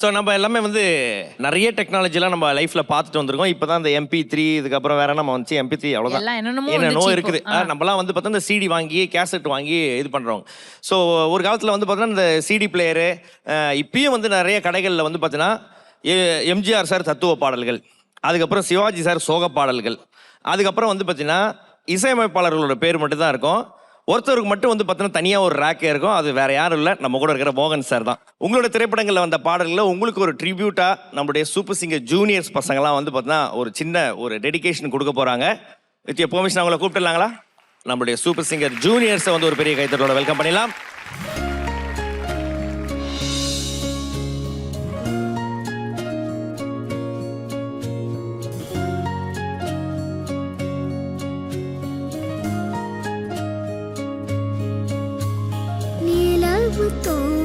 So நம்ம எல்லாமே வந்து நிறைய டெக்னாலஜிலாம் நம்ம லைஃப்ல பார்த்துட்டு வந்திருக்கோம். இப்போ தான் இந்த எம்பி த்ரீ இதுக்கப்புறம் வேற நம்ம வந்து எம்பி த்ரீ அவ்வளோதான் என்னென்னோ வந்துச்சு இருக்குது. நம்மலாம் வந்து பார்த்தா இந்த சிடி வாங்கி கேசட் வாங்கி இது பண்ணுறோம் ஸோ ஒரு காலத்தில் வந்து பார்த்தோன்னா இந்த சிடி பிளேயரு இப்பயும் வந்து நிறைய கடைகளில் வந்து பார்த்தீங்கன்னா எம்ஜிஆர் சார் தத்துவ பாடல்கள் அதுக்கப்புறம் சிவாஜி சார் சோக பாடல்கள் அதுக்கப்புறம் வந்து பார்த்தீங்கன்னா இசையமைப்பாளர்களோட பேர் மட்டும் தான் இருக்கும். ஒருத்தருக்கு மட்டும் வந்து பார்த்தீங்கன்னா தனியாக ஒரு ரேக்கே இருக்கும். அது வேற யாரும் இல்லை. நம்ம கூட இருக்கிற மோகன் சார் தான். உங்களோட திரைப்படங்களில் வந்த பாடல்களில் உங்களுக்கு ஒரு ட்ரிபியூட்டாக நம்முடைய சூப்பர் சிங்கர் ஜூனியர்ஸ் பசங்களாம் வந்து பார்த்தீங்கன்னா ஒரு சின்ன ஒரு டெடிகேஷன் கொடுக்க போகிறாங்க வித் பெர்மிஷன் அவங்கள கூப்பிட்டுலாங்களா நம்மளுடைய சூப்பர் சிங்கர் ஜூனியர்ஸை வந்து ஒரு பெரிய கைத்தட்டோட வெல்கம் பண்ணிடலாம். with those.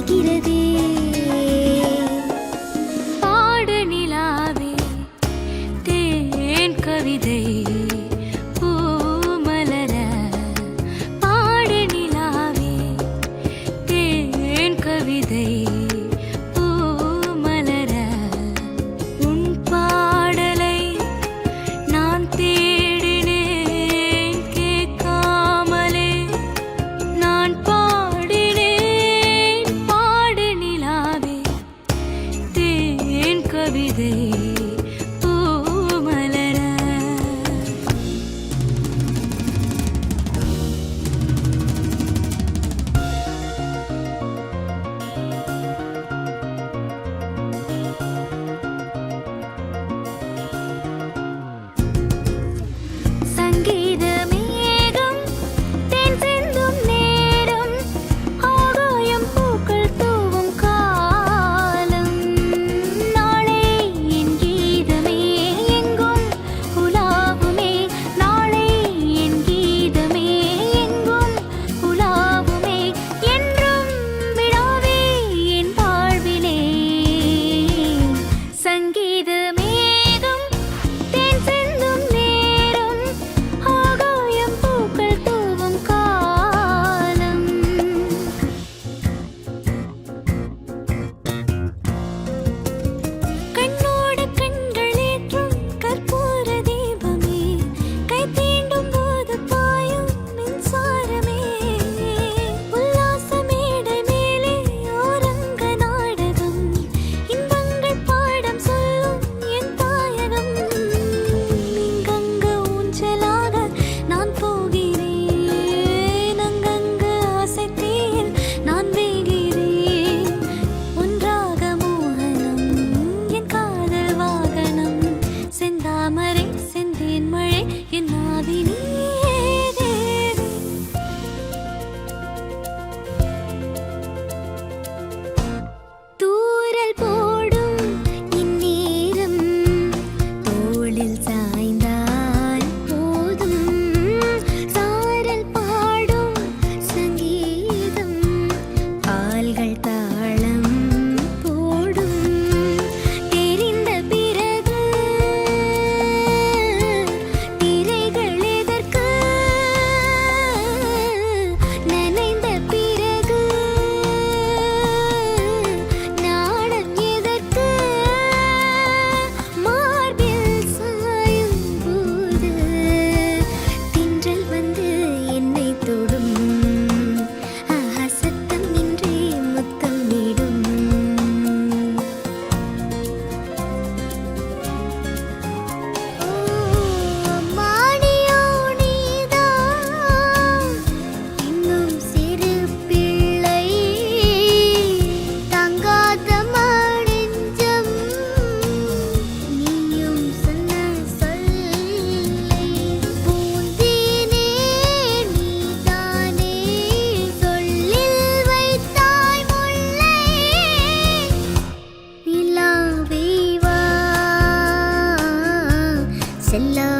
மறைகிறதே hello.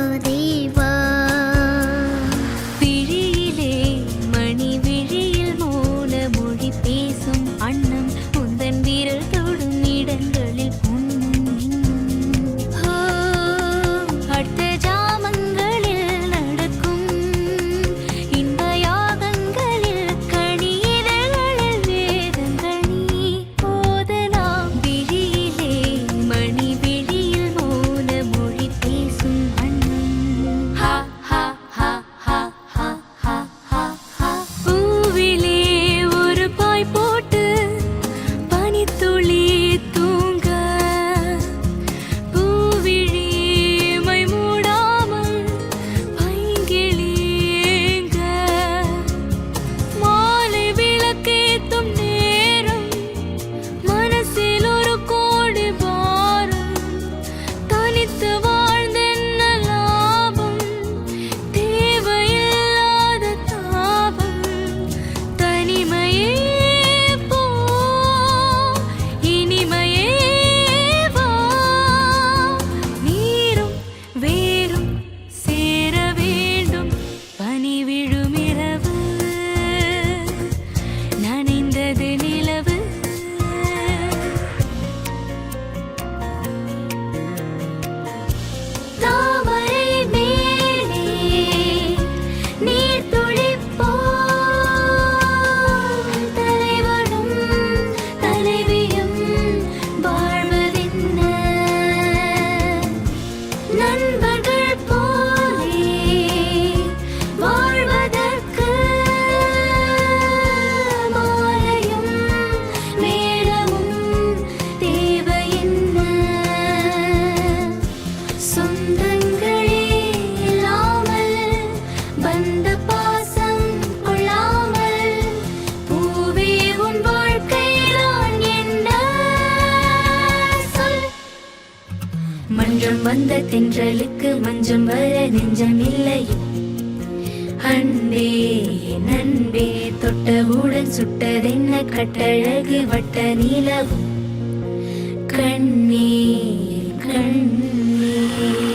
வந்த தென்றலுக்கு மஞ்சம் வர நெஞ்சம் இல்லை அன்பே நண்பே தொட்டவுடன் சுட்டதென்ன கட்டழகு வட்ட நிலவும். கண்ணே கண்ணே.